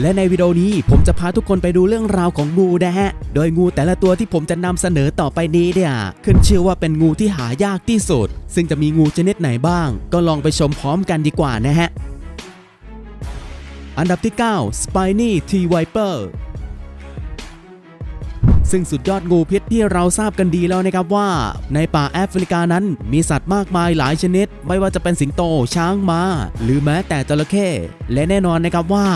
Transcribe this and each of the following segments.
และในวิดีโอนี้ผมจะพาทุกคนไปดูเรื่องราวของงูนะฮะ โดยงูแต่ละตัวที่ผมจะนำเสนอต่อไปนี้เนี่ยขึ้นชื่อว่าเป็นงูที่หายากที่สุด ซึ่งจะมีงูชนิดไหนบ้าง ก็ลองไปชมพร้อมกันดีกว่านะฮะ อันดับที่ 9 Spiny T Viper ซึ่งสุดยอดงูพิษที่เราทราบกันดีแล้วนะครับว่า ในป่าแอฟริกานั้นมีสัตว์มากมายหลายชนิด ไม่ว่าจะเป็นสิงโต ช้างม้า หรือแม้แต่จระเข้และแน่นอนนะครับว่า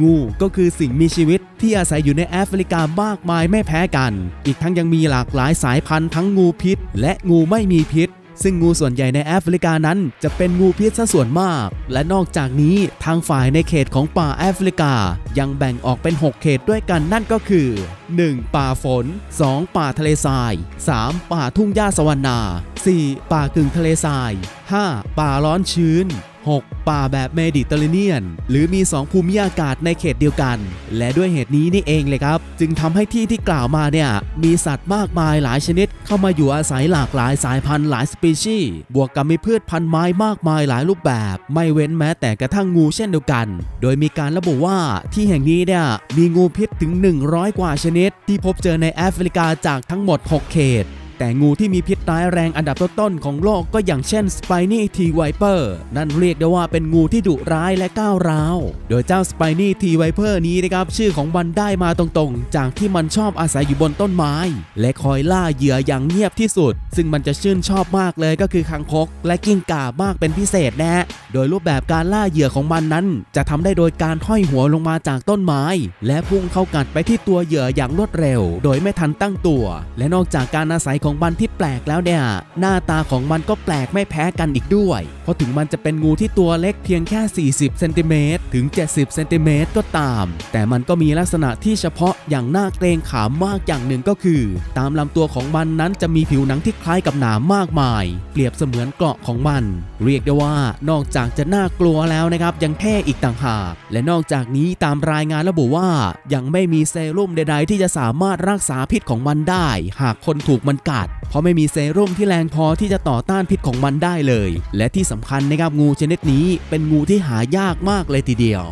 งูก็คือสิ่งมีชีวิตที่อาศัยอยู่ในแอฟริกามากมายไม่แพ้กัน อีกทั้งยังมีหลากหลายสายพันธุ์ทั้งงูพิษ และงูไม่มีพิษ ซึ่งงูส่วนใหญ่ในแอฟริกานั้นจะเป็นงูพิษซะส่วนมาก และนอกจากนี้ทางฝ่ายในเขตของป่าแอฟริกา ยังแบ่งออกเป็น 6 เขตด้วยกันนั่นก็คือ 1. ป่าฝน 2. ป่าทะเลทราย 3. ป่าทุ่งหญ้าสวรรณา 4. ป่ากึ่งทะเลทราย 5. ป่าร้อนชื้น 6. ป่าแบบเมดิเตอร์เรเนียน หรือมี 2 ภูมิอากาศในเขตเดียวกัน และด้วยเหตุนี้นี่เองเลยครับ จึงทำให้ที่ที่กล่าวมาเนี่ยมีสัตว์มากมายหลายชนิด เข้ามาอยู่อาศัยหลากหลายสายพันธุ์หลายสปีชีส์บวกกับมีพืชพันธุ์ไม้มากมายหลายรูปแบบ ไม่เว้นแม้แต่กระทั่งงูเช่นเดียวกัน โดยมีการระบุว่าที่แห่งนี้เนี่ยมีงูพิษถึง 100 กว่าชนิด ที่พบเจอในแอฟริกาจากทั้งหมด 6 เขต แต่งูที่มีพิษร้ายแรงอันดับต้นๆของโลกก็อย่างเช่น Spiny T Viper นั่นเรียกได้ว่าเป็นงูที่ดุร้ายและก้าวร้าว โดยเจ้า Spiny T Viper นี้นะครับชื่อของมันได้มาตรงๆ จากที่มันชอบอาศัยอยู่บนต้นไม้ และคอยล่าเหยื่ออย่างเงียบที่สุด ซึ่งมันจะชื่นชอบมากเลยก็คือคังคก และกิ้งก่ามากเป็นพิเศษนะฮะโดยรูปแบบการล่าเหยื่อของมันนั้น จะทำได้โดยการห้อยหัวลงมาจากต้นไม้ และพุ่งเข้ากัดไปที่ตัวเหยื่ออย่างรวดเร็ว โดยไม่ทันตั้งตัว และนอกจากการอาศัยของมันที่แปลกแล้วเนี่ย หน้าตาของมันก็แปลกไม่แพ้กันอีกด้วย เพราะถึงมันจะเป็นงูที่ตัวเล็กเพียงแค่ 40เซนติเมตรถึง 70เซนติเมตรก็ตาม แต่มันก็มีลักษณะที่เฉพาะอย่างน่าเกรงขามมากอย่างหนึ่งก็คือ ตามลำตัวของมันนั้นจะมีผิวหนังที่คล้ายกับหนามมากมาย เปรียบเสมือนเกราะของมัน เรียกได้ว่านอกจากจะน่ากลัวแล้วนะครับ ยังเท่อีกต่างหาก และนอกจากนี้ตามรายงานระบุว่า ยังไม่มีเซรุ่มใด ๆ ที่จะสามารถรักษาพิษของมันได้ หากคนถูกมันกัดเพราะไม่มีเซรุ่มที่แรงพอที่จะต่อต้านพิษของมันได้เลย และที่สำคัญนะครับงูชนิดนี้เป็นงูที่หายากมากเลยทีเดียว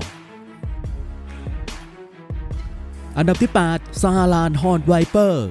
อันดับที่ 8 ซาลานฮอนไวเปอร์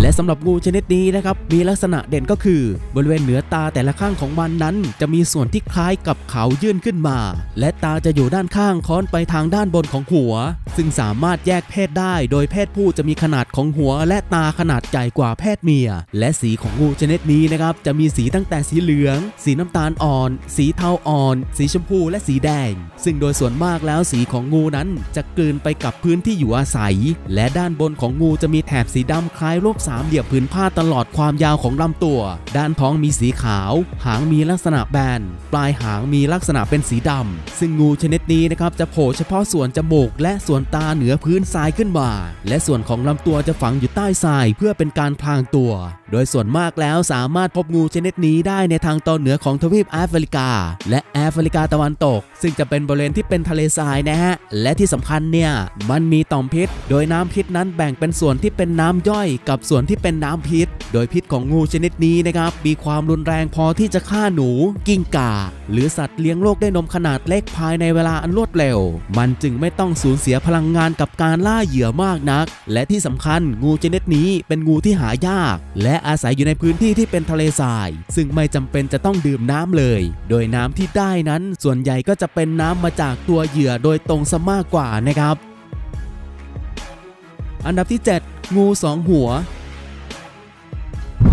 และสำหรับงูชนิดนี้นะครับมีลักษณะเด่นก็คือบริเวณเหนือตาแต่ละข้างของมันนั้น จะมีส่วนที่คล้ายกับเขายื่นขึ้นมา และตาจะอยู่ด้านข้างค้อนไปทางด้านบนของหัว ซึ่งสามารถแยกเพศได้ โดยเพศผู้จะมีขนาดของหัว และตาขนาดใหญ่กว่าเพศเมีย และสีของงูชนิดนี้นะครับจะมีสีตั้งแต่สีเหลือง สีน้ำตาลอ่อน สีเทาอ่อน สีชมพูและสีแดง ซึ่งโดยส่วนมากแล้วสีของงูนั้นจะกลืนไปกับพื้นที่อยู่อาศัย และด้านบนของงูจะมีแถบสีดำคล้ายรูปสามเหลี่ยมผืนผ้าตลอดความยาวของลำตัว ด้านท้องมีสีขาว หางมีลักษณะแบน ปลายหางมีลักษณะเป็นสีดำ ซึ่งงูชนิดนี้นะครับจะโผล่เฉพาะส่วนจมูกและส่วนตาเหนือพื้นทรายขึ้นมา และส่วนของลำตัวจะฝังอยู่ใต้ทรายเพื่อเป็นการพรางตัว โดยส่วนมากแล้วสามารถพบงูชนิดนี้ได้ในทางตอนเหนือของทวีปแอฟริกา และแอฟริกาตะวันตก ซึ่งจะเป็นบริเวณที่เป็นทะเลทรายนะฮะ และที่สำคัญเนี่ยมันมีต่อมพิษ โดยน้ำพิษนั้นแบ่งเป็นส่วนที่เป็นน้ำย่อยกับส่วนที่เป็นน้ำพิษ โดยพิษของงูชนิดนี้นะครับ มีความรุนแรงพอที่จะฆ่าหนู กิ้งก่า หรือสัตว์เลี้ยงโลกด้วยนมขนาดเล็กภายในเวลาอันรวดเร็ว มันจึงไม่ต้องสูญเสียพลังงานกับการล่าเหยื่อมากนัก และที่สำคัญงูชนิดนี้เป็นงูที่หายาก และอาศัยอยู่ในพื้นที่ที่เป็นทะเลทราย ซึ่งไม่จำเป็นจะต้องดื่มน้ำเลย โดยน้ำที่ได้นั้นส่วนใหญ่ก็จะเป็นน้ำมาจากตัวเหยื่อโดยตรงซะมากกว่านะครับ อันดับที่ 7 งูสองหัว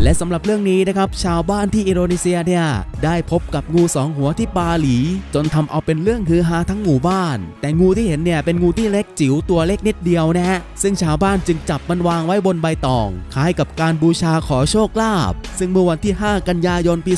และสำหรับเรื่องนี้นะครับ ชาวบ้านที่อินโดนีเซียเนี่ย ได้พบกับงูสองหัวที่บาหลี จนทำเอาเป็นเรื่องฮือฮาทั้งหมู่บ้าน แต่งูที่เห็นเนี่ยเป็นงูที่เล็กจิ๋วตัวเล็กนิดเดียวนะฮะ ซึ่งชาวบ้านจึงจับมันวางไว้บนใบตอง คล้ายกับการบูชาขอโชคลาภซึ่งเมื่อวันที่ 5 กันยายนปี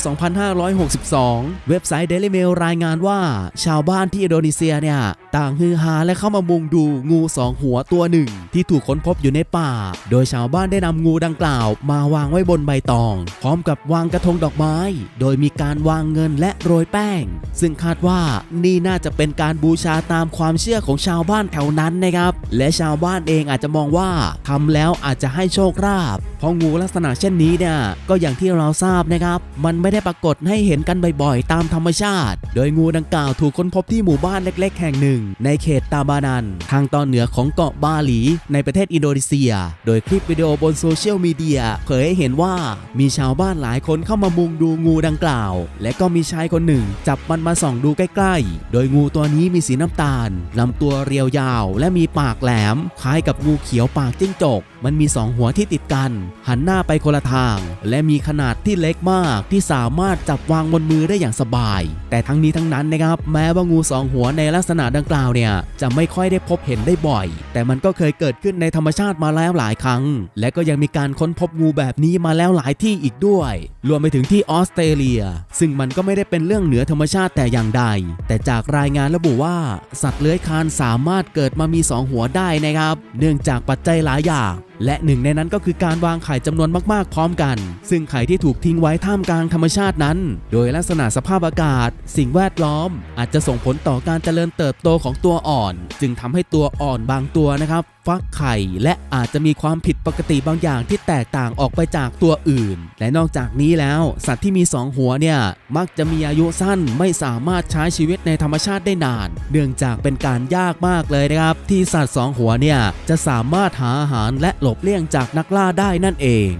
2562 เว็บไซต์ Daily Mail รายงานว่า ชาวบ้านที่อินโดนีเซียเนี่ย ต่างฮือฮาและเข้ามามุงดูงูสองหัวตัวหนึ่ง ที่ถูกค้นพบอยู่ในป่า โดยชาวบ้านได้นำงูดังกล่าว มาวางไว้บนใบตอง พร้อมกับวางกระทงดอกไม้ โดยมีการวางเงินและโรยแป้ง ซึ่งคาดว่านี่น่าจะเป็นการบูชาตามความเชื่อของชาวบ้านแถวนั้นนะครับ และชาวบ้านเองอาจจะมองว่าทำแล้วอาจจะให้โชคลาภเพราะงูลักษณะเช่นนี้เนี่ยก็อย่างที่เราทราบนะครับ มันไม่ได้ปรากฏให้เห็นกันบ่อยๆ ตามธรรมชาติ โดยงูดังกล่าวถูกค้นพบที่หมู่บ้านเล็ก ๆ แห่งหนึ่ง ในเขตตาบานัน ทางตอนเหนือของเกาะบาหลี ในประเทศอินโดนีเซีย โดยคลิปวิดีโอบนโซเชียลมีเดียเผยให้เห็นว่ามีชาวบ้านหลายคนเข้ามามุงดูงูดังกล่าว และก็มีชายคนหนึ่ง จับมันมาส่องดูใกล้ ๆ โดยงูตัวนี้มีสีน้ำตาลลำตัวเรียวยาว และมีปากแหลมคล้ายกับงูเขียวปากจิ้งจก มันมีสองหัวที่ติดกัน หันหน้าไปคนละทาง และมีขนาดที่เล็กมากที่สามารถจับวางบนมือได้อย่างสบาย แต่ทั้งนี้ทั้งนั้นนะครับ แม้ว่างูสองหัวในลักษณะดังกล่าวเนี่ยจะไม่ค่อยได้พบเห็นได้บ่อย แต่มันก็เคยเกิดขึ้นในธรรมชาติมาแล้วหลายครั้ง และก็ยังมีการค้นพบงูแบบนี้มาแล้วหลายที่อีกด้วย รวมไปถึงที่ออสเตรเลีย ซึ่งมันก็ไม่ได้เป็นเรื่องเหนือธรรมชาติแต่อย่างใด แต่จากรายงานระบุว่า สัตว์เลื้อยคลานสามารถเกิดมามีสองหัวได้นะครับ เนื่องจากปัจจัยหลายอย่างและหนึ่งในนั้นก็คือการวางไข่จำนวนมากๆ พร้อมกัน ซึ่งไข่ที่ถูกทิ้งไว้ท่ามกลางธรรมชาตินั้น โดยลักษณะสภาพอากาศ สิ่งแวดล้อม อาจจะส่งผลต่อการเจริญเติบโตของตัวอ่อน จึงทำให้ตัวอ่อนบางตัวนะครับฟักไข่และอาจจะมีความผิดปกติบางอย่างที่แตกต่างออกไปจากตัวอื่น และนอกจากนี้แล้วสัตว์ที่มีสองหัวเนี่ยมักจะมีอายุสั้นไม่สามารถใช้ชีวิตในธรรมชาติได้นาน เนื่องจากเป็นการยากมากเลยนะครับ ที่สัตว์สองหัวเนี่ยจะสามารถหาอาหารและหลบเลี่ยงจากนักล่าได้นั่นเอง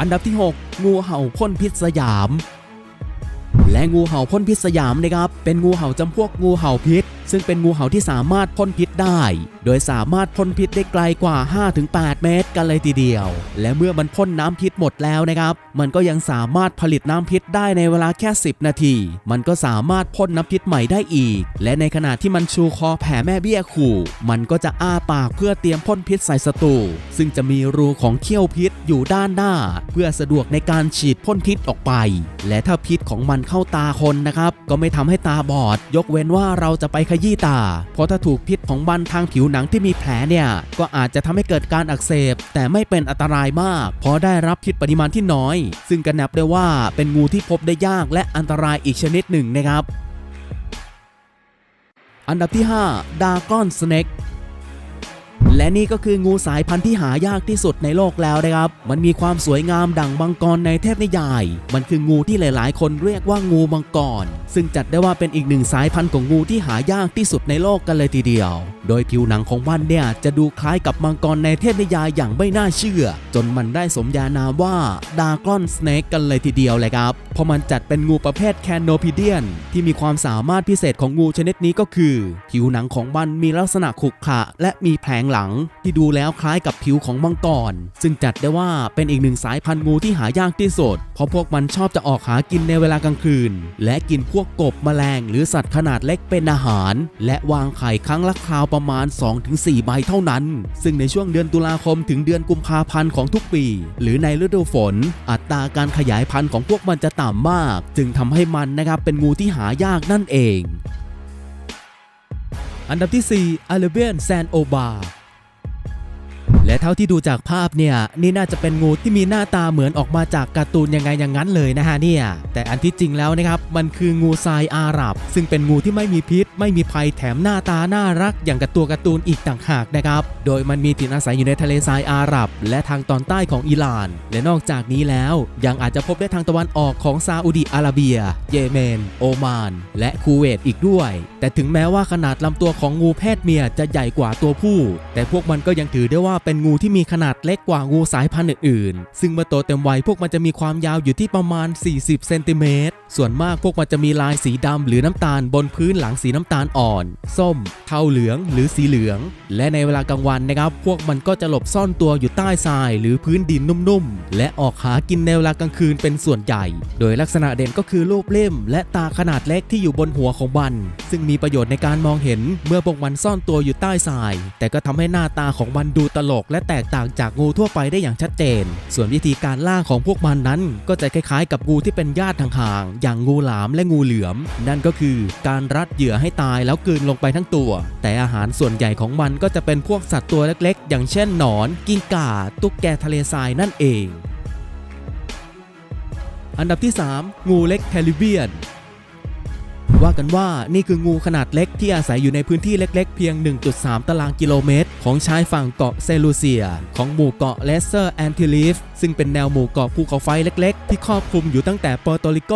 อันดับที่ 6 งูเห่าพ่นพิษสยาม และงูเห่าพ่นพิษสยามนะครับ เป็นงูเห่าจำพวกงูเห่าพิษซึ่งเป็นงูเห่าที่สามารถพ่นพิษได้ โดยสามารถพ่นพิษได้ไกลกว่า 5-8 เมตร กันเลยทีเดียว และเมื่อมันพ่นน้ำพิษหมดแล้วนะครับ มันก็ยังสามารถผลิตน้ำพิษได้ในเวลาแค่ 10 นาที มันก็สามารถพ่นน้ำพิษใหม่ได้อีก และในขณะที่มันชูคอแผ่แม่เบี้ยขู่ มันก็จะอ้าปากเพื่อเตรียมพ่นพิษใส่ศัตรู ซึ่งจะมีรูของเขี้ยวพิษอยู่ด้านหน้า เพื่อสะดวกในการฉีดพ่นพิษออกไป และถ้าพิษของมันเข้าตาคนนะครับ ก็ไม่ทำให้ตาบอด ยกเว้นว่าเราจะไปขยี้ตา เพราะถ้าถูกพิษของมันทางผิวหนังที่มีแผลเนี่ย ก็อาจจะทำให้เกิดการอักเสบ แต่ไม่เป็นอันตรายมาก เพราะได้รับพิษปริมาณที่น้อย ซึ่งกันับได้ว่าเป็นงูที่พบได้ยากและอันตรายอีกชนิดหนึ่งนะครับ อันดับที่ 5 ดากอนสเน็ก และนี่ก็คืองูสายพันธุ์ที่หายากที่สุดในโลกแล้วนะครับ มันมีความสวยงามดั่งมังกรในเทพนิยาย มันคืองูที่หลาย ๆ คนเรียกว่างูมังกร ซึ่งจัดได้ว่าเป็นอีกหนึ่งสายพันธุ์ของงูที่หายากที่สุดในโลกกันเลยทีเดียว โดยผิวหนังของมันเนี่ยจะดูคล้ายกับมังกรในเทพนิยายอย่างไม่น่าเชื่อ จนมันได้สมญานามว่าดากอนสเนกกันเลยทีเดียวเลยครับ เพราะมันจัดเป็นงูประเภทแคนโนพิเดียน ที่มีความสามารถพิเศษของงูชนิดนี้ก็คือ ผิวหนังของมันมีลักษณะขรุขระและมีแผงหลังที่ดูแล้วคล้ายกับผิวของมังกร ซึ่งจัดได้ว่าเป็นอีกหนึ่งสายพันธุ์งูที่หายากที่สุด เพราะพวกมันชอบจะออกหากินในเวลากลางคืน และกินพวกกบแมลง หรือสัตว์ขนาดเล็กเป็นอาหาร และวางไข่ครั้งละคราวประมาณ 2-4 ใบเท่านั้น ซึ่งในช่วงเดือนตุลาคมถึงเดือนกุมภาพันธ์ของทุกปี หรือในฤดูฝน อัตราการขยายพันธุ์ของพวกมันจะต่ำมาก จึงทำให้มันนะครับเป็นงูที่หายากนั่นเองอันดับที่ 4 a l e b i a n San o b a และเท่าที่ดูจากภาพเนี่ยนี่น่าจะเป็นงูที่มีหน้าตาเหมือนออกมาจากการ์ตูนยังไงอย่างนั้นเลยนะฮะเนี่ยแต่อันที่จริงแล้วนะครับมันคืองูทรายอาหรับ ซึ่งเป็นงูที่ไม่มีพิษ ไม่มีภัยแถมหน้าตาน่ารักอย่างกับตัวการ์ตูนอีกต่างหากนะครับโดยมันมีถิ่นอาศัยอยู่ในทะเลทรายอาหรับ และทางตอนใต้ของอิหร่าน และนอกจากนี้แล้วยังอาจจะพบได้ทางตะวันออกของซาอุดิอาระเบีย เยเมน โอมาน และคูเวตอีกด้วย แต่ถึงแม้ว่าขนาดลำตัวของงูเพศเมียจะใหญ่กว่าตัวผู้ แต่พวกมันก็ยังถือได้ว่าเป็นงูที่มีขนาดเล็กกว่างูสายพันธุ์อื่นๆ ซึ่งเมื่อโตเต็มวัยพวกมันจะมีความยาวอยู่ที่ประมาณ 40 เซนติเมตร ส่วนมากพวกมันจะมีลายสีดำหรือน้ำตาลบนพื้นหลังสีน้ำตาลอ่อน ส้ม เทาเหลืองหรือสีเหลือง และในเวลากลางวันนะครับ พวกมันก็จะหลบซ่อนตัวอยู่ใต้ทราย หรือพื้นดินนุ่มๆ และออกหากินในเวลากลางคืนเป็นส่วนใหญ่ โดยลักษณะเด่นก็คือรูปเล่ม และตาขนาดเล็กที่อยู่บนหัวของมัน ซึ่งมีประโยชน์ในการมองเห็นเมื่อพวกมันซ่อนตัวอยู่ใต้ทราย แต่ก็ทำให้หน้าตาของมันดูตลกและแตกต่างจากงูทั่วไปได้อย่างชัดเจน ส่วนวิธีการล่าของพวกมันนั้น ก็จะคล้ายๆ กับงูที่เป็นญาติห่างๆอย่างงูหลามและงูเหลือม นั่นก็คือการรัดเหยื่อให้ตายแล้วกลืนลงไปทั้งตัว แต่อาหารส่วนใหญ่ของมันก็จะเป็นพวกสัตว์ตัวเล็กๆ อย่างเช่นหนอน กิ้งก่า ตุ๊กแกทะเลทรายนั่นเอง อันดับที่ 3 งูเล็กแคริบเบียน ว่ากันว่านี่คืองูขนาดเล็กที่อาศัยอยู่ในพื้นที่เล็กๆ เพียง 1.3 ตารางกิโลเมตร ของชายฝั่งเกาะเซลูเซีย ของหมู่เกาะเลสเซอร์แอนติลีฟซึ่งเป็นแนวหมู่เกาะภูเขาไฟเล็กๆ ที่ครอบคลุมอยู่ตั้งแต่เปอร์โตริโก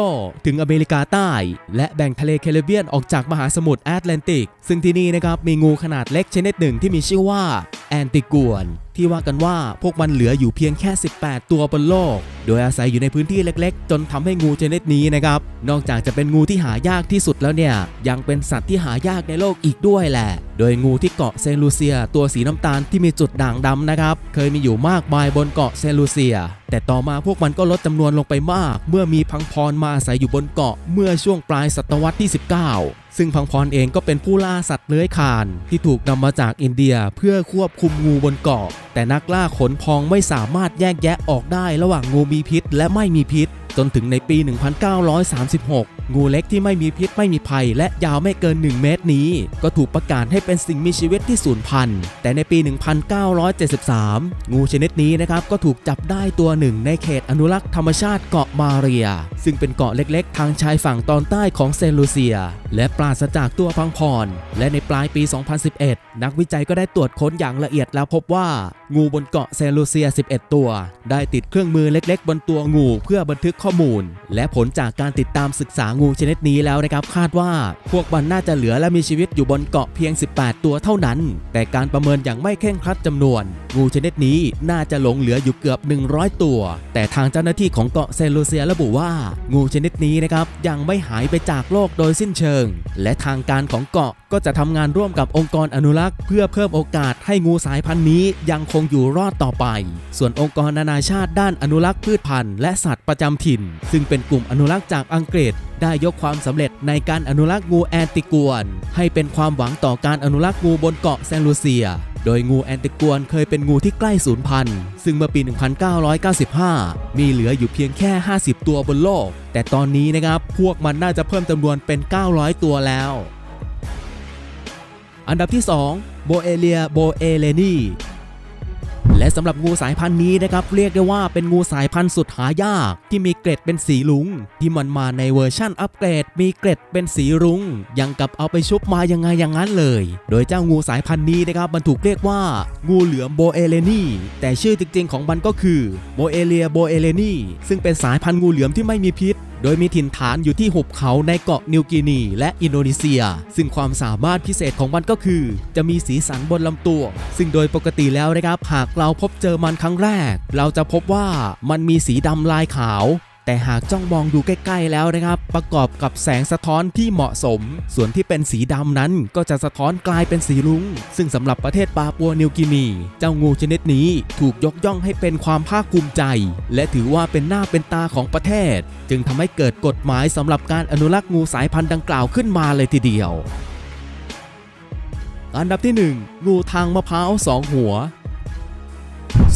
ถึงอเมริกาใต้ และแบ่งทะเลแคริบเบียนออกจากมหาสมุทรแอตแลนติก ซึ่งที่นี่นะครับมีงูขนาดเล็กชนิดหนึ่งที่มีชื่อว่าแอนติกวนที่ว่ากันว่าพวกมันเหลืออยู่เพียงแค่ 18 ตัวบนโลก โดยอาศัยอยู่ในพื้นที่เล็กๆ จนทำให้งูชนิดนี้นะครับ นอกจากจะเป็นงูที่หายากที่สุดแล้วเนี่ย ยังเป็นสัตว์ที่หายากในโลกอีกด้วยแหละ โดยงูที่เกาะเซนลูเซีย ตัวสีน้ำตาลที่มีจุดด่างดำนะครับ เคยมีอยู่มากมายบนเกาะเซนลูเซียแต่ต่อมาพวกมันก็ลดจำนวนลงไปมาก เมื่อมีพังพรมาอาศัยอยู่บนเกาะเมื่อช่วงปลายศตวรรษที่ 19 ซึ่งพังพรเองก็เป็นผู้ล่าสัตว์เลื้อยคลานที่ถูกนำมาจากอินเดียเพื่อควบคุมงูบนเกาะ แต่นักล่าขนพองไม่สามารถแยกแยะออกได้ระหว่างงูมีพิษ และไม่มีพิษ จนถึงในปี 1936 งูเล็กที่ไม่มีพิษไม่มีภัย และยาวไม่เกิน 1 เมตรนี้ ก็ถูกประกาศให้เป็นสิ่งมีชีวิตที่สูญพันธุ์ แต่ในปี 1973 งูชนิดนี้นะครับก็ถูกจับได้ตัวหนึ่งในเขตอนุรักษ์ธรรมชาติเกาะมาเรีย ซึ่งเป็นเกาะเล็กๆ ทางชายฝั่งตอนใต้ของเซนลูเซีย และปราศจากตัวพังพร และในปลายปี 2011 นักวิจัยก็ได้ตรวจค้นอย่างละเอียดแล้วพบว่า งูบนเกาะเซนลูเซีย 11 ตัว ได้ติดเครื่องมือเล็ก ๆ บนตัวงู เพื่อบันทึกข้อมูล และผลจากการติดตามศึกษางูชนิดนี้แล้วนะครับคาดว่า พวกมันน่าจะเหลือและมีชีวิตอยู่บนเกาะเพียง 18 ตัวเท่านั้น แต่การประเมินอย่างไม่เคร่งครัดจำนวน งูชนิดนี้น่าจะหลงเหลืออยู่เกือบ 100 ตัว แต่ทางเจ้าหน้าที่ของเกาะเซนต์ลูเซียระบุว่า งูชนิดนี้นะครับยังไม่หายไปจากโลกโดยสิ้นเชิง และทางการของเกาะ ก็จะทำงานร่วมกับองค์กรอนุรักษ์ เพื่อเพิ่มโอกาสให้งูสายพันธุ์นี้ยังคงอยู่รอดต่อไป ส่วนองค์กรนานาชาติด้านอนุรักษ์พืชพันธุ์และสัตว์ประจำถิ่น ซึ่งเป็นกลุ่มอนุรักษ์จากอังกฤษ ได้ยกความสำเร็จในการอนุรักษ์งูแอนติกวน ให้เป็นความหวังต่อการอนุรักษ์งูบนเกาะเซนต์ลูเซียโดยงูแอนติกวนเคยเป็นงูที่ใกล้สูญพันธุ์ ซึ่งเมื่อปี 1995 มีเหลืออยู่เพียงแค่ 50 ตัวบนโลก แต่ตอนนี้นะครับ พวกมันน่าจะเพิ่มจำนวนเป็น 900 ตัวแล้ว อันดับที่2โบเอเลียโบเอเลนีและสำหรับงูสายพันธุ์นี้นะครับ เรียกได้ว่าเป็นงูสายพันธุ์สุดหายาก ที่มีเกร็ดเป็นสีลุง ที่มันมาในเวอร์ชั่นอัปเกรด มีเกร็ดเป็นสีรุง้งยังกับเอาไปชุบมายังไงอย่างนั้นเลย โดยเจ้างูสายพันธุ์นี้นะครับมันถูกเรียกว่า งูเหลือมโบเอเลนีแต่ชื่อจริงๆของมันก็คือโบเอเลียโบเอเลนีซึ่งเป็นสายพันธุ์งูเหลือมที่ไม่มีพิษ โดยมีถิ่นฐานอยู่ที่หุบเขาในเกาะนิวกินี และอินโดนีเซีย ซึ่งความสามารถพิเศษของมันก็คือ จะมีสีสันบนลำตัว ซึ่งโดยปกติแล้วนะครับหากเราพบเจอมันครั้งแรก เราจะพบว่ามันมีสีดำลายขาว แต่หากจ้องมองดูใกล้ ๆ แล้วนะครับ ประกอบกับแสงสะท้อนที่เหมาะสม ส่วนที่เป็นสีดำนั้นก็จะสะท้อนกลายเป็นสีรุง้ง ซึ่งสำหรับประเทศปาปัวนิวกินี เจ้างูชนิดนี้ถูกยกย่องให้เป็นความภาคภูมิใจ และถือว่าเป็นหน้าเป็นตาของประเทศ จึงทำให้เกิดกฎหมายสำหรับการอนุรักษ์งูสายพันธุ์ดังกล่าวขึ้นมาเลยทีเดียว อันดับที่ 1 งูทางมะพร้าวสองหัว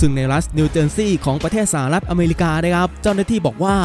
ซึ่งในรัฐนิวเจอร์ซีย์ของประเทศสหรัฐอเมริกานะครับ เจ้าหน้าที่บอกว่า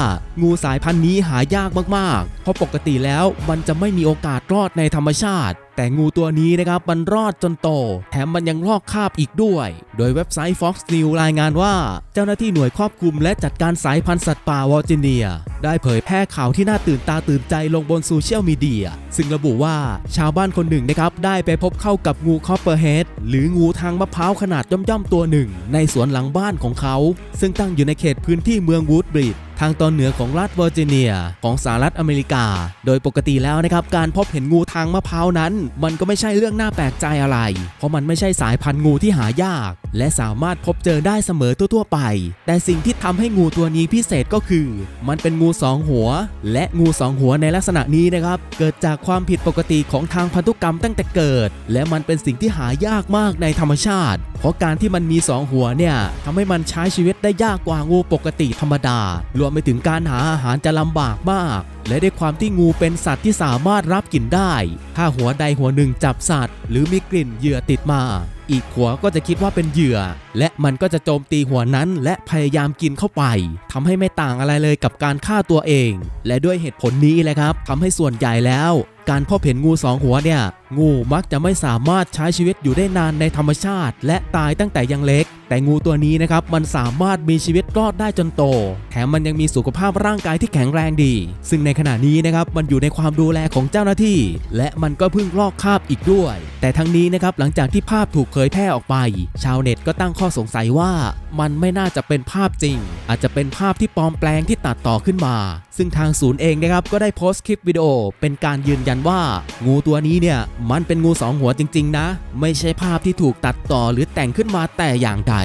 งูสายพันธุ์นี้หายากมากๆ เพราะปกติแล้วมันจะไม่มีโอกาสรอดในธรรมชาติ แต่งูตัวนี้นะครับมันรอดจนโต แถมมันยังลอกคราบอีกด้วย โดยเว็บไซต์ Fox News รายงานว่า เจ้าหน้าที่หน่วยควบคุมและจัดการสายพันธุ์สัตว์ป่าวอร์จิเนีย ได้เผยแพร่ข่าวที่น่าตื่นตาตื่นใจลงบนโซเชียลมีเดีย ซึ่งระบุว่าชาวบ้านคนหนึ่งนะครับ ได้ไปพบเข้ากับงูคอปเปอร์เฮดหรืองูทางมะพร้าวขนาดย่อมๆตัวหนึ่ง ในสวนหลังบ้านของเขา ซึ่งตั้งอยู่ในเขตพื้นที่เมืองวูดบริดทางตอนเหนือของรัฐเวอร์จิเนีย ของสหรัฐอเมริกา โดยปกติแล้วนะครับ การพบเห็นงูทางมะพร้าวนั้น มันก็ไม่ใช่เรื่องน่าแปลกใจอะไร เพราะมันไม่ใช่สายพันธุ์งูที่หายากและสามารถพบเจอได้เสมอทั่วๆไป แต่สิ่งที่ทำให้งูตัวนี้พิเศษก็คือ มันเป็นงูสองหัว และงูสองหัวในลักษณะนี้นะครับ เกิดจากความผิดปกติของทางพันธุกรรมตั้งแต่เกิด และมันเป็นสิ่งที่หายากมากในธรรมชาติ เพราะการที่มันมีสองหัวเนี่ยทำให้มันใช้ชีวิตได้ยากกว่างูปกติธรรมดา รวมไปถึงการหาอาหารจะลำบากมากและด้วยความที่งูเป็นสัตว์ที่สามารถรับกลิ่นได้ ถ้าหัวใดหัวหนึ่งจับสัตว์ หรือมีกลิ่นเหยื่อติดมา อีกหัวก็จะคิดว่าเป็นเหยื่อ และมันก็จะโจมตีหัวนั้น และพยายามกินเข้าไปทำให้ไม่ต่างอะไรเลยกับการฆ่าตัวเอง และด้วยเหตุผลนี้แหละครับทำให้ส่วนใหญ่แล้ว การพบเห็นงูสองหัวเนี่ย งูมักจะไม่สามารถใช้ชีวิตอยู่ได้นานในธรรมชาติ และตายตั้งแต่ยังเล็ก แต่งูตัวนี้นะครับมันสามารถมีชีวิตรอดได้จนโต แถมมันยังมีสุขภาพร่างกายที่แข็งแรงดี ซึ่งในขณะนี้นะครับมันอยู่ในความดูแลของเจ้าหน้าที่ และมันก็เพิ่งลอกคาบอีกด้วย แต่ทั้งนี้นะครับหลังจากที่ภาพถูกเผยแพร่ออกไป ชาวเน็ตก็ตั้งข้อสงสัยว่ามันไม่น่าจะเป็นภาพจริง อาจจะเป็นภาพที่ปลอมแปลงที่ตัดต่อขึ้นมา ซึ่งทางศูนย์เองนะครับก็ได้โพสต์คลิปวิดีโอเป็นการยืนยันนว่า งูตัวนี้เนี่ยมันเป็นงูสองหัวจริง ๆ นะ ไม่ใช่ภาพที่ถูกตัดต่อหรือแต่งขึ้นมาแต่อย่างใด